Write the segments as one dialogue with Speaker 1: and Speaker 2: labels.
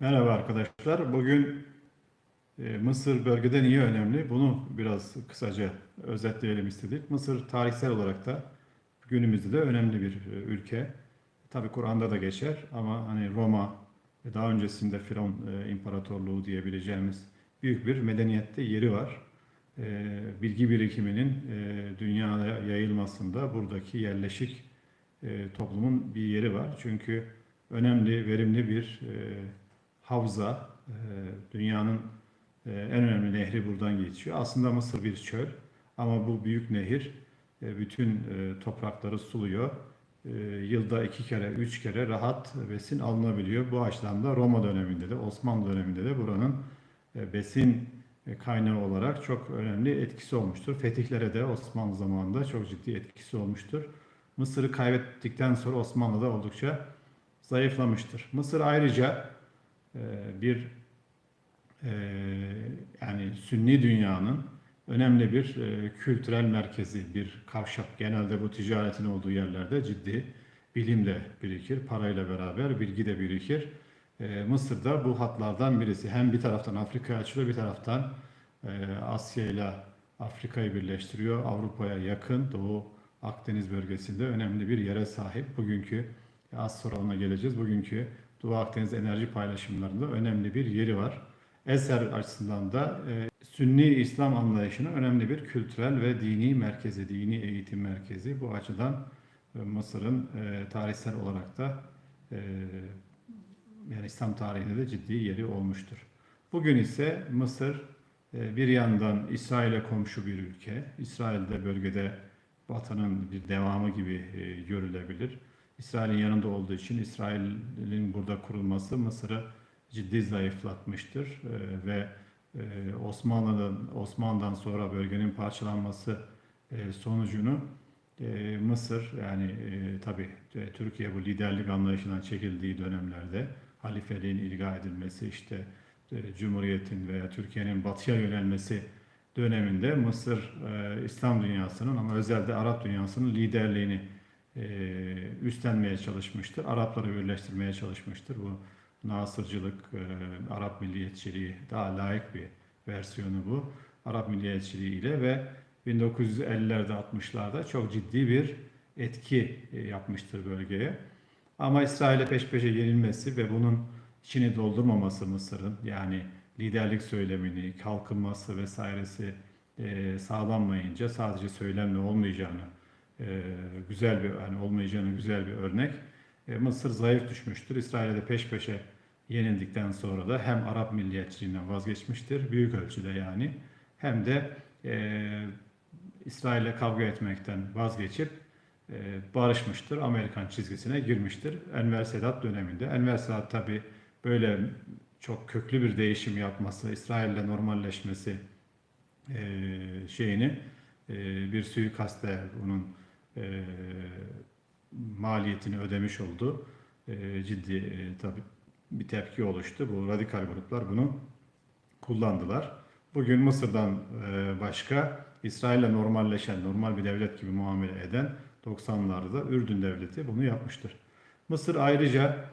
Speaker 1: Merhaba arkadaşlar. Bugün e, Mısır bölgede niye önemli? Bunu biraz kısaca özetleyelim istedik. Mısır tarihsel olarak da günümüzde de önemli bir e, ülke. Tabi Kur'an'da da geçer ama hani Roma ve daha öncesinde Firavun e, İmparatorluğu diyebileceğimiz büyük bir medeniyette yeri var. E, bilgi birikiminin e, dünyaya yayılmasında buradaki yerleşik toplumun bir yeri var. Çünkü önemli, verimli bir e, havza, e, dünyanın e, en önemli nehri buradan geçiyor. Aslında Mısır bir çöl ama bu büyük nehir e, bütün toprakları suluyor. Yılda iki kere, üç kere rahat besin alınabiliyor. Bu açıdan da Roma döneminde de, Osmanlı döneminde de buranın besin kaynağı olarak çok önemli etkisi olmuştur. Fetihlere de Osmanlı zamanında çok ciddi etkisi olmuştur. Mısır'ı kaybettikten sonra Osmanlı da oldukça zayıflamıştır. Mısır ayrıca bir e, yani Sünni dünyanın önemli bir e, kültürel merkezi, bir kavşak. Genelde bu ticaretin olduğu yerlerde ciddi bilim de birikir, parayla beraber bilgi de birikir. E, Mısır'da bu hatlardan birisi. Hem bir taraftan Afrika'ya açılıyor, bir taraftan e, Asya ile Afrika'yı birleştiriyor. Avrupa'ya yakın, Doğu Akdeniz bölgesinde önemli bir yere sahip. Bugünkü, az sonra ona geleceğiz, bugünkü Doğu Akdeniz enerji paylaşımlarında önemli bir yeri var. Eser açısından da e, Sünni İslam anlayışının önemli bir kültürel ve dini merkezi, dini eğitim merkezi. Bu açıdan e, Mısır'ın e, tarihsel olarak da e, yani İslam tarihinde de ciddi yeri olmuştur. Bugün ise Mısır e, bir yandan İsrail'e komşu bir ülke. İsrail'de bölgede Batı'nın bir devamı gibi e, görülebilir. İsrail'in yanında olduğu için İsrail'in burada kurulması Mısır'ı ciddi zayıflatmıştır. E, ve e, Osmanlı'dan Osmanlı'dan sonra bölgenin parçalanması e, sonucunu e, Mısır yani e, tabi Türkiye bu liderlik anlayışından çekildiği dönemlerde halifeliğin ilga edilmesi işte e, Cumhuriyet'in veya Türkiye'nin batıya yönelmesi döneminde Mısır e, İslam dünyasının ama özellikle Arap dünyasının liderliğini e, üstlenmeye çalışmıştır. Arapları birleştirmeye çalışmıştır. Bu Nasırcılık, e, Arap milliyetçiliği daha layık bir versiyonu bu. Arap milliyetçiliği ile ve 1950'lerde 60'larda çok ciddi bir etki e, yapmıştır bölgeye. Ama İsrail'e peş peşe yenilmesi ve bunun içini doldurmaması Mısır'ın yani liderlik söylemini, kalkınması vesairesi e, sağlanmayınca sadece söylemle olmayacağını e, güzel bir yani olmayacağını güzel bir örnek. E, Mısır zayıf düşmüştür. İsrail'e de peş peşe yenildikten sonra da hem Arap milliyetçiliğinden vazgeçmiştir büyük ölçüde yani hem de e, İsrail'le kavga etmekten vazgeçip e, barışmıştır. Amerikan çizgisine girmiştir. Enver Sedat döneminde. Enver Sedat tabi böyle çok köklü bir değişim yapması, İsrail'le normalleşmesi e, şeyini e, bir suikastle bunun e, maliyetini ödemiş oldu. E, ciddi e, tabi bir tepki oluştu. Bu radikal gruplar bunu kullandılar. Bugün Mısır'dan e, başka İsrail'le normalleşen, normal bir devlet gibi muamele eden 90'larda Ürdün devleti bunu yapmıştır. Mısır ayrıca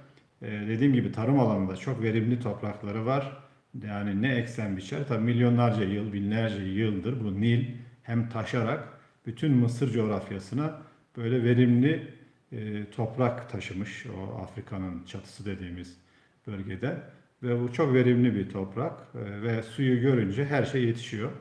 Speaker 1: e, dediğim gibi tarım alanında çok verimli toprakları var. Yani ne eksen biçer. Tabi milyonlarca yıl, binlerce yıldır bu Nil hem taşarak bütün Mısır coğrafyasına böyle verimli e, toprak taşımış o Afrika'nın çatısı dediğimiz bölgede ve bu çok verimli bir toprak e, ve suyu görünce her şey yetişiyor.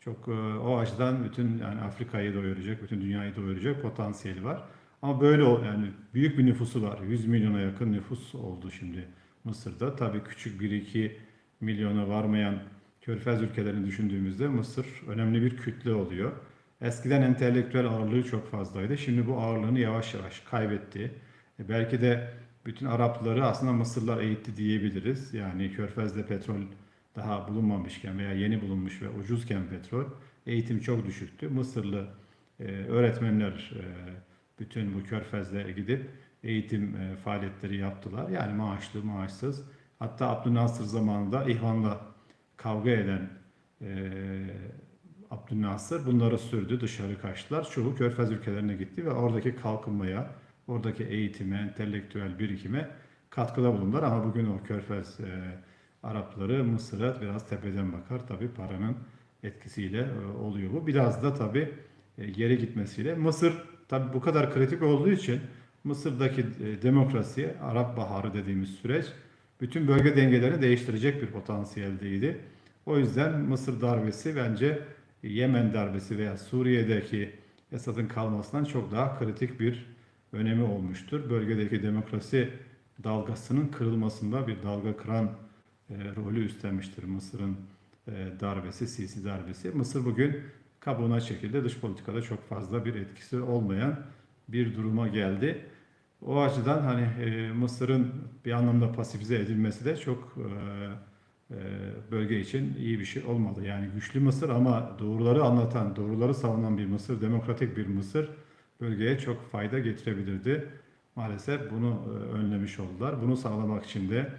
Speaker 1: Çok e, o açıdan bütün yani Afrika'yı doyuracak, bütün dünyayı doyuracak potansiyeli var. Ama böyle yani büyük bir nüfusu var. 100 milyona yakın nüfus oldu şimdi Mısır'da. Tabii küçük 1-2 milyona varmayan körfez ülkelerini düşündüğümüzde Mısır önemli bir kütle oluyor. Eskiden entelektüel ağırlığı çok fazlaydı. Şimdi bu ağırlığını yavaş yavaş kaybetti. E belki de bütün Arapları aslında Mısırlar eğitti diyebiliriz. Yani Körfez'de petrol daha bulunmamışken veya yeni bulunmuş ve ucuzken petrol eğitim çok düşüktü. Mısırlı e, öğretmenler e, bütün bu Körfez'de gidip eğitim e, faaliyetleri yaptılar. Yani maaşlı, maaşsız. Hatta Abdülnasır zamanında İhvan'la kavga eden e, Abdülnasır bunları sürdü, dışarı kaçtılar. Çoğu Körfez ülkelerine gitti ve oradaki kalkınmaya, oradaki eğitime, entelektüel birikime katkıda bulundular ama bugün o Körfez e, Arapları Mısır'a biraz tepeden bakar. Tabii paranın etkisiyle e, oluyor bu. Biraz da tabii e, geri gitmesiyle. Mısır tabii bu kadar kritik olduğu için Mısır'daki e, demokrasi, Arap Baharı dediğimiz süreç bütün bölge dengelerini değiştirecek bir potansiyeldeydi. O yüzden Mısır darbesi bence Yemen darbesi veya Suriye'deki Esad'ın kalmasından çok daha kritik bir önemi olmuştur. Bölgedeki demokrasi dalgasının kırılmasında bir dalga kıran e, rolü üstlenmiştir Mısır'ın e, darbesi, Sisi darbesi. Mısır bugün kabuğuna çekildi. Dış politikada çok fazla bir etkisi olmayan bir duruma geldi. O açıdan hani e, Mısır'ın bir anlamda pasifize edilmesi de çok e, bölge için iyi bir şey olmadı. Yani güçlü Mısır ama doğruları anlatan, doğruları savunan bir Mısır, demokratik bir Mısır bölgeye çok fayda getirebilirdi. Maalesef bunu e, önlemiş oldular. Bunu sağlamak için de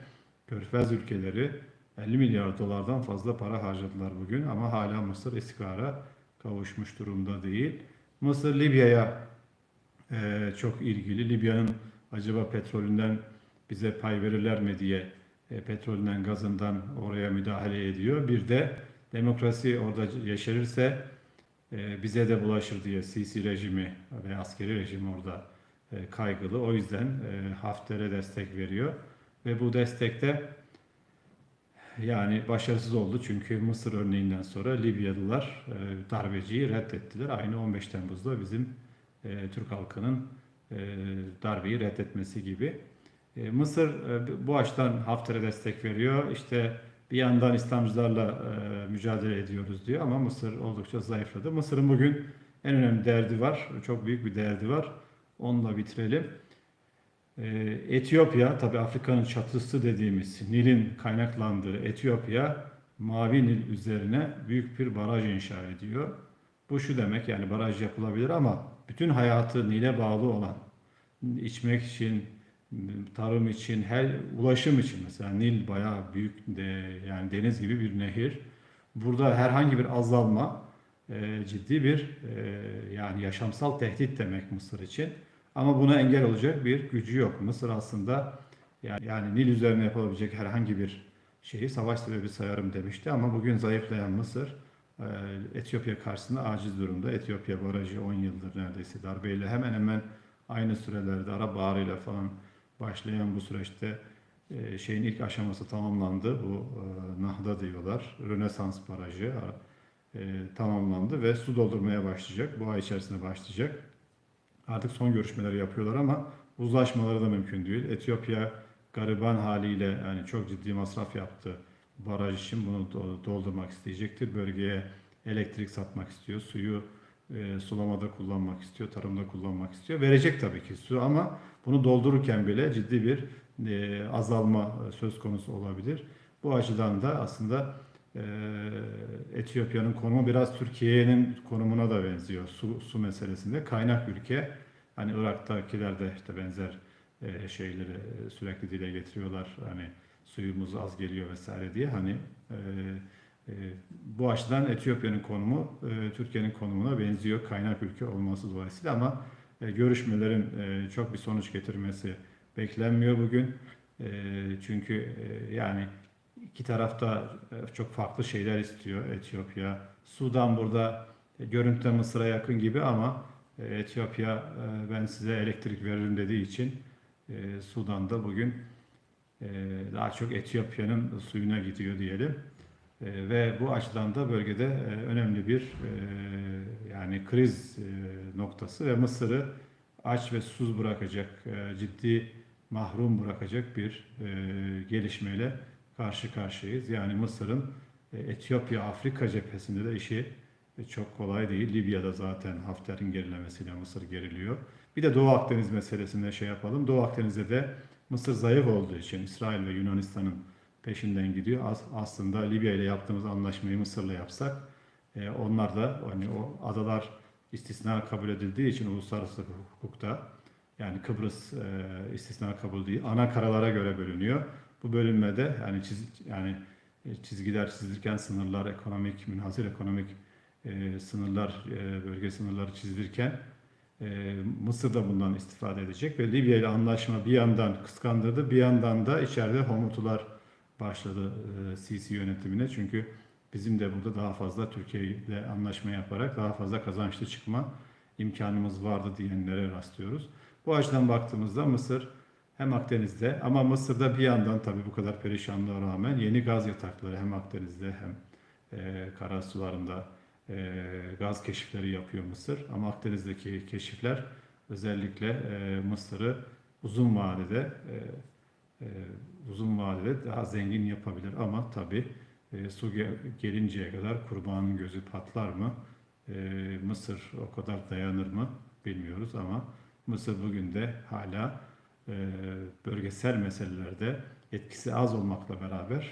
Speaker 1: Körfez ülkeleri 50 milyar dolardan fazla para harcadılar bugün ama hala Mısır istikrara kavuşmuş durumda değil. Mısır Libya'ya e, çok ilgili. Libya'nın acaba petrolünden bize pay verirler mi diye e, petrolünden, gazından oraya müdahale ediyor. Bir de demokrasi orada yeşerirse e, bize de bulaşır diye Sisi rejimi ve askeri rejim orada e, kaygılı. O yüzden e, Hafter'e destek veriyor. Ve bu destekte yani başarısız oldu çünkü Mısır örneğinden sonra Libyalılar darbeciyi reddettiler. Aynı 15 Temmuz'da bizim Türk halkının darbeyi reddetmesi gibi. E, Mısır e, bu açıdan Hafter'e destek veriyor. İşte bir yandan İslamcılarla e, mücadele ediyoruz diyor ama Mısır oldukça zayıfladı. Mısır'ın bugün en önemli derdi var. Çok büyük bir derdi var. Onunla bitirelim. Etiyopya, tabi Afrika'nın çatısı dediğimiz Nil'in kaynaklandığı Etiyopya, Mavi Nil üzerine büyük bir baraj inşa ediyor. Bu şu demek yani baraj yapılabilir ama bütün hayatı Nil'e bağlı olan, içmek için, tarım için, her ulaşım için mesela Nil bayağı büyük de, yani deniz gibi bir nehir. Burada herhangi bir azalma e, ciddi bir e, yani yaşamsal tehdit demek Mısır için. Ama buna engel olacak bir gücü yok. Mısır aslında yani, yani Nil üzerine yapılabilecek herhangi bir şeyi savaş sebebi sayarım demişti ama bugün zayıflayan Mısır e, Etiyopya karşısında aciz durumda. Etiyopya barajı 10 yıldır neredeyse darbeyle hemen hemen aynı sürelerde Arap Baharı'yla falan başlayan bu süreçte e, şeyin ilk aşaması tamamlandı. Bu e, Nahda diyorlar. Rönesans Barajı e, tamamlandı ve su doldurmaya başlayacak. Bu ay içerisinde başlayacak. Artık son görüşmeleri yapıyorlar ama uzlaşmaları da mümkün değil. Etiyopya gariban haliyle yani çok ciddi masraf yaptı baraj için bunu doldurmak isteyecektir. Bölgeye elektrik satmak istiyor, suyu e, sulamada kullanmak istiyor, tarımda kullanmak istiyor. Verecek tabii ki su ama bunu doldururken bile ciddi bir e, azalma söz konusu olabilir. Bu açıdan da aslında e, Etiyopya'nın konumu biraz Türkiye'nin konumuna da benziyor su, su meselesinde. Kaynak ülke, hani Irak'takiler de işte benzer e, şeyleri sürekli dile getiriyorlar. Hani suyumuz az geliyor vesaire diye hani e, e, bu açıdan Etiyopya'nın konumu e, Türkiye'nin konumuna benziyor kaynak ülke olması dolayısıyla ama e, görüşmelerin e, çok bir sonuç getirmesi beklenmiyor bugün. Çünkü yani iki tarafta çok farklı şeyler istiyor Etiyopya. Sudan burada görüntüde Mısır'a yakın gibi ama Etiyopya ben size elektrik veririm dediği için Sudan'da bugün daha çok Etiyopya'nın suyuna gidiyor diyelim. E, ve bu açıdan da bölgede e, önemli bir yani kriz noktası ve Mısır'ı aç ve susuz bırakacak, ciddi mahrum bırakacak bir gelişmeyle karşı karşıyayız. Yani Mısır'ın Etiyopya-Afrika cephesinde de işi çok kolay değil. Libya'da zaten Hafter'in gerilemesiyle Mısır geriliyor. Bir de Doğu Akdeniz meselesinde şey yapalım. Doğu Akdeniz'de de Mısır zayıf olduğu için İsrail ve Yunanistan'ın peşinden gidiyor. As aslında Libya ile yaptığımız anlaşmayı Mısır'la yapsak e, onlar da hani o adalar istisna kabul edildiği için uluslararası hukukta yani Kıbrıs e, istisna kabul değil. Ana karalara göre bölünüyor. Bu bölünmede yani çiz, yani e, çizgiler çizilirken sınırlar ekonomik, münhasır ekonomik e, sınırlar, e, bölge sınırları çizilirken E, Mısır da bundan istifade edecek ve Libya ile anlaşma bir yandan kıskandırdı, bir yandan da içeride homutular başladı e, Sisi yönetimine. Çünkü bizim de burada daha fazla Türkiye ile anlaşma yaparak daha fazla kazançlı çıkma imkanımız vardı diyenlere rastlıyoruz. Bu açıdan baktığımızda Mısır hem Akdeniz'de ama Mısır'da bir yandan tabii bu kadar perişanlığa rağmen yeni gaz yatakları hem Akdeniz'de hem e, kara sularında e, gaz keşifleri yapıyor Mısır. Ama Akdeniz'deki keşifler özellikle e, Mısır'ı uzun vadede e, e, uzun vadede daha zengin yapabilir. Ama tabii e, su ge- gelinceye kadar kurbanın gözü patlar mı? E, Mısır o kadar dayanır mı bilmiyoruz ama Mısır bugün de hala e, bölgesel meselelerde etkisi az olmakla beraber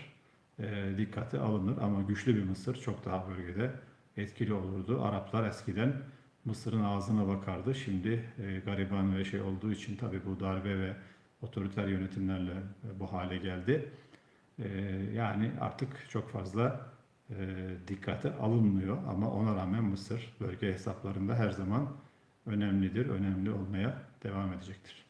Speaker 1: e, dikkate alınır ama güçlü bir Mısır çok daha bölgede etkili olurdu. Araplar eskiden Mısır'ın ağzına bakardı. Şimdi e, gariban ve şey olduğu için tabii bu darbe ve otoriter yönetimlerle e, bu hale geldi. E, yani artık çok fazla e, dikkate alınmıyor ama ona rağmen Mısır bölge hesaplarında her zaman önemlidir, önemli olmaya devam edecektir.